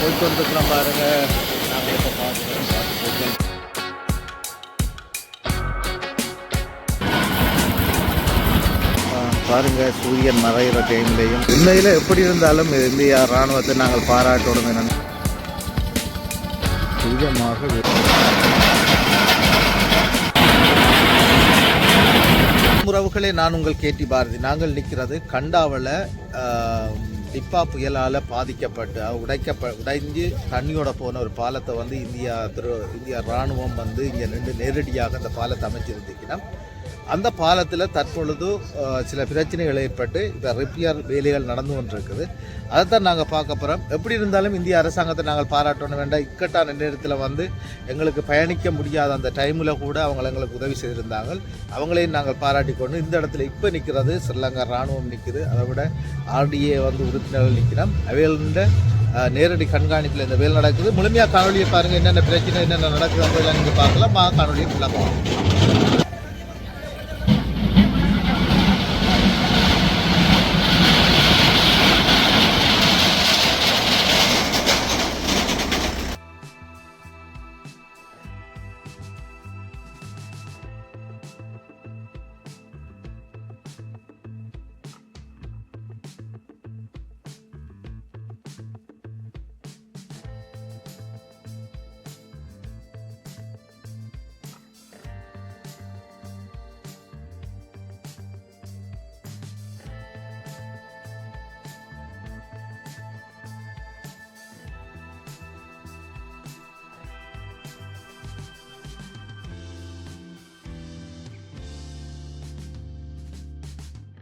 போயிட்டு வந்துருக்குறோம் பாருங்க. நாங்கள் இப்போ பார்த்துக்கிறோம் பார்த்து போய்க்கலாம். பாருங்க சூரியன் மறைகிற டைம்லையும். உண்மையில் எப்படி இருந்தாலும் இந்தியா ராணுவத்தை நாங்கள் பாராட்டணும் என துரிதமாக உறவுகளே நான் உங்கள் கேட்டி பாரதி. நாங்கள் நிற்கிறது கண்டாவில் டிப்பா புயலால் பாதிக்கப்பட்டு உடைக்கப்ப உடைஞ்சு தண்ணியோட போன ஒரு பாலத்தை வந்து இந்தியா திரு இந்தியா இராணுவம் வந்து இங்கே நின்று நேரடியாக அந்த பாலத்தை அமைச்சிருந்துச்சுன்னா அந்த பாலத்தில் தற்பொழுது சில பிரச்சனைகள் ஏற்பட்டு இப்போ ரிப்பேர் வேலைகள் நடந்து கொண்டிருக்குது. அதைத்தான் நாங்கள் பார்க்க போகிறோம் எப்படி இருந்தாலும் இந்திய அரசாங்கத்தை நாங்கள் பாராட்டணும் வேண்டாம் இக்கட்டான நேரத்தில் வந்து எங்களுக்கு பயணிக்க முடியாத அந்த டைமில் கூட அவங்க எங்களுக்கு உதவி செய்திருந்தாங்க அவங்களையும் நாங்கள் பாராட்டி கொண்டு இந்த இடத்துல இப்போ நிற்கிறது ஸ்ரீலங்கா இராணுவம் நிற்குது அதை விட ஆர்டிஏ வந்து உறுப்பினர்கள் நிற்கிறோம் அவைகளின் நேரடி கண்காணிப்பில் இந்த வேலை நடக்குது. முழுமையாக காணொலியை பாருங்கள் என்னென்ன பிரச்சனை என்னென்ன நடக்குது அப்படிலாம் நீங்கள் பார்க்கலாம். மா காணொலியை ஃபுல்லாக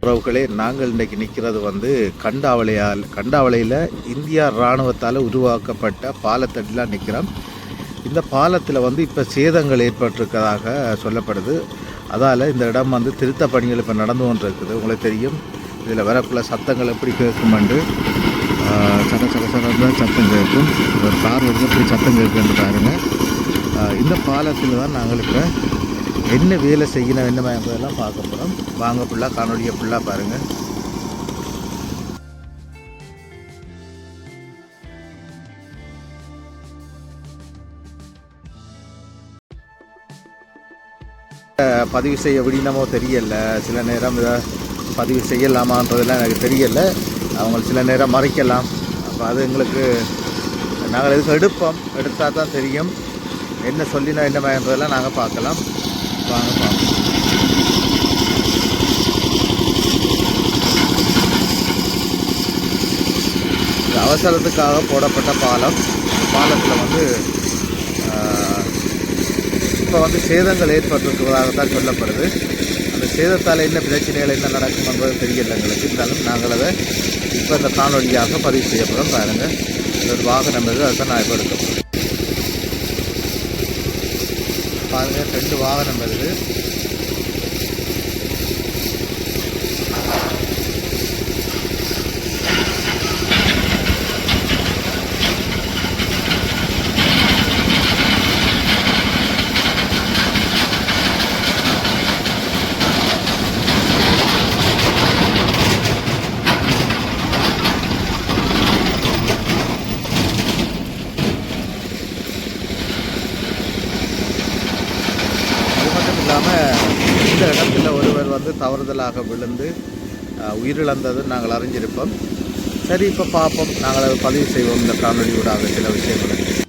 உறவுகளே நாங்கள் இன்றைக்கு நிற்கிறது வந்து கண்டாவளையால் கண்டாவளையில் இந்தியா இராணுவத்தால் உருவாக்கப்பட்ட பாலத்தடிலாம் நிற்கிறோம். இந்த பாலத்தில் வந்து இப்போ சேதங்கள் ஏற்பட்டிருக்கதாக சொல்லப்படுது. அதால் இந்த இடம் வந்து திருத்த பணிகள் இப்போ நடந்து கொண்டிருக்குது. உங்களுக்கு தெரியும். இதில் வரக்குள்ள சத்தங்கள் எப்படி கேட்குமெண்டு ஆஹ், சட சட சத்தம் கேட்கும். ஒரு கார் வந்து எப்படி சத்தம் கேட்குன்னு பாருங்கள் இந்த பாலத்தில் தான் நாங்கள் இப்போ என்ன வேலை செய்யணும் என்ன என்பதெல்லாம் பார்க்க போகிறோம் வாங்க ஃபுல்லாக காணொலியை ஃபுல்லாக பாருங்கள் பதிவு செய்ய விடினமோ தெரியல. சில நேரம் இதை பதிவு செய்யலாமான்றதெல்லாம் எனக்கு தெரியல. அவங்க சில நேரம் மறைக்கலாம். அப்போ அது எங்களுக்கு நாங்கள் எதுக்கு எடுப்போம்? எடுத்தால் தான் தெரியும். என்ன சொல்லினோம் என்ன என்பதெல்லாம் நாங்கள் பார்க்கலாம். வாங்க பார்ப்போம் அவசரத்துக்காக போடப்பட்ட பாலம். பாலத்தில் வந்து இப்போ வந்து சேதங்கள் ஏற்பட்டிருக்கிறதாக தான் சொல்லப்படுது. அந்த சேதத்தால் என்ன பிரச்சனைகள் என்ன நடக்கும் என்பது தெரியல எங்களுக்கு. இருந்தாலும் நாங்கள் அதை இப்போ அந்த காணொலியாக பதிவு செய்யப்படும். பாருங்கள் ஒரு வாகனம் இது அதுதான் நான் இப்போ எடுக்க போகிறேன் பாருங்கள் ரெண்டு வாகனம் வருது அது மட்டும் இல்லாமல் இந்த இடத்துல ஒருவர் வந்து தவறுதலாக விழுந்து உயிரிழந்தது நாங்கள் அறிஞ்சிருப்போம். சரி இப்போ பார்ப்போம் நாங்கள் அதை பதிவு செய்வோம். இந்த காணொலியூடாக சில விஷயங்களுக்கு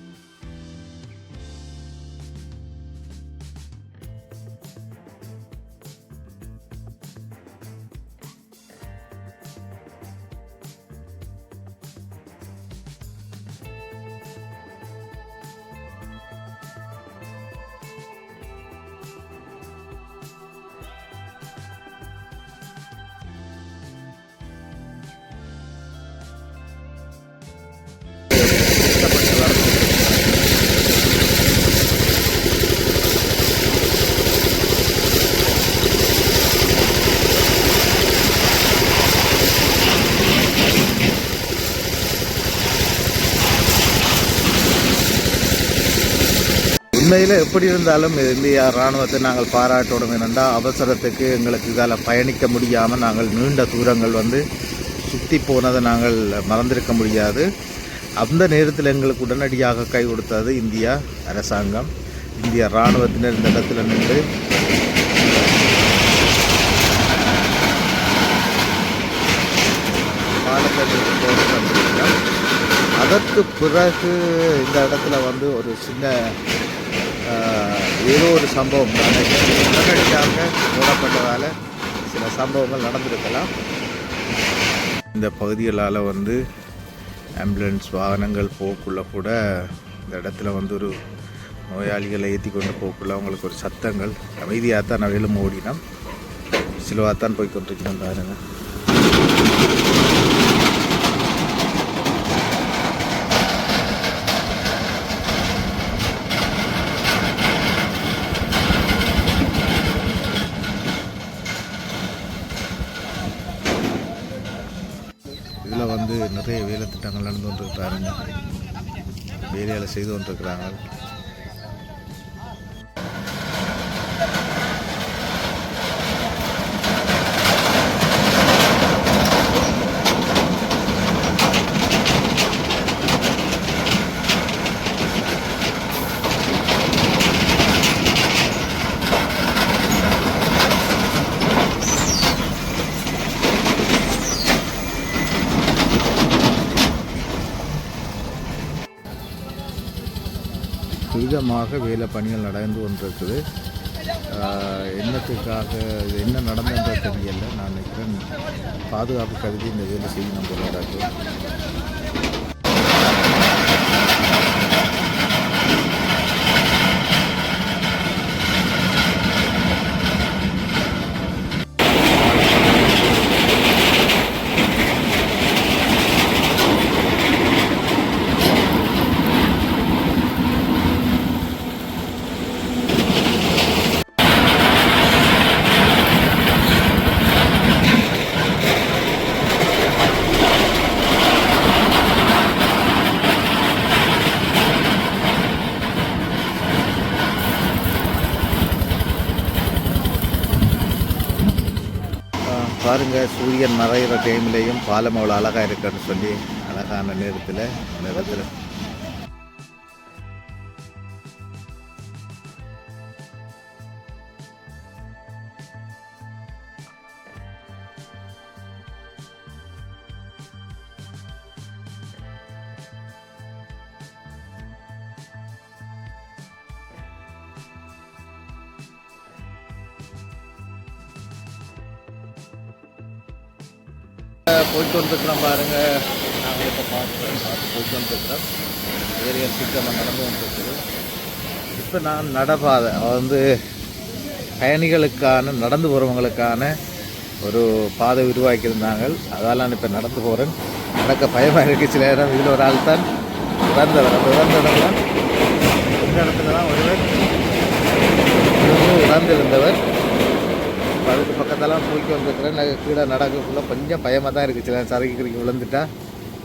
உண்மையில் எப்படி இருந்தாலும் இந்தியா இராணுவத்தை நாங்கள் பாராட்டணும் என்னென்னா அவசரத்துக்கு எங்களுக்கு இதால் பயணிக்க முடியாமல் நாங்கள் நீண்ட தூரங்கள் வந்து சுற்றி போனதை நாங்கள் மறந்திருக்க முடியாது. அந்த நேரத்தில் எங்களுக்கு உடனடியாக கை கொடுத்தது இந்தியா அரசாங்கம். இந்திய இராணுவத்தினர் இந்த இடத்துல நின்று அதற்கு பிறகு இந்த இடத்துல வந்து ஒரு சின்ன ஏதோ ஒரு சம்பவம் உடனடியாக மூடப்பட்டதால் சில சம்பவங்கள் நடந்திருக்கலாம். இந்த பகுதிகளால் வந்து ஆம்புலன்ஸ் வாகனங்கள் போக்குள்ள கூட இந்த இடத்துல வந்து ஒரு நோயாளிகளை ஏற்றி கொண்டு போக்குள்ள அவங்களுக்கு ஒரு சத்தங்கள். அமைதியாக தான் நவையிலும் ஓடினோம். சிலவாக தான் போய் கொண்டிருக்கணும் பாருங்கள் இதில் வந்து நிறைய வேலை திட்டங்கள் நடந்து கொண்டிருக்கிறாருங்க வேலையால் செய்து கொண்டிருக்கிறாங்க துரிதமாக வேலை பணிகள் நடந்து கொண்டிருக்குது. என்னத்துக்காக என்ன நடந்ததுன்ற தெரியல. நான் நினைக்கிறேன் பாதுகாப்பு கருதி இந்த வேலை செய்யணும் போல ஆஹ் சூரியன் மறைகிற டைம்லேயும் பாலம் அவ்வளோ அழகாக இருக்குன்னு சொல்லி அழகான நேரத்தில் நேரத்தில் போயிட்டு வந்துருக்குறோம் பாருங்க. நாங்கள் இப்போ பார்த்துக்கிறோம் பார்த்து போயிட்டு வந்துருக்குறோம் ஏரியா சீக்கிரமாக நடந்து வந்துருக்குது இப்போ நான் நடப்பாதை வந்து பயணிகளுக்கான நடந்து போகிறவங்களுக்கான ஒரு பாதை உருவாக்கியிருந்தாங்க அதால் நான் இப்போ நடந்து போகிறேன் நடக்க பயமாக இருக்குது சில நேரம் இதில் ஒரு ஆள் தான் இறந்தவர் அந்த இறந்தவர்லாம் இந்த இடத்துல தான் ஒருவர்? இறந்திருந்தவர். அதுக்கு பக்கத்தெல்லாம் தூக்கி வந்துருக்குறேன். நான் கீழே நடக்கக்குள்ளே கொஞ்சம் பயமாக தான் இருக்குது சில சரக்கு கிரிக்கி விழுந்துட்டா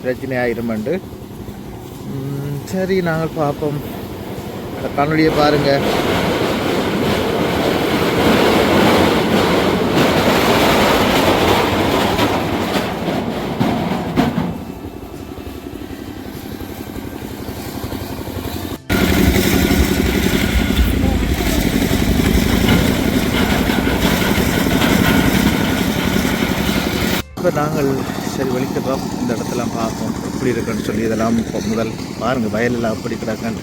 பிரச்சனை ஆயிருமெண்டு. சரி நாங்கள் பார்ப்போம். அந்த காணொலியை பாருங்கள் இப்போ நாங்கள் இந்த இடத்தெல்லாம் பார்ப்போம். எப்படி இருக்குன்னு சொல்லி இதெல்லாம் இப்போ முதல் பாருங்கள் வயலெல்லாம் அப்படி கிடக்குன்னு.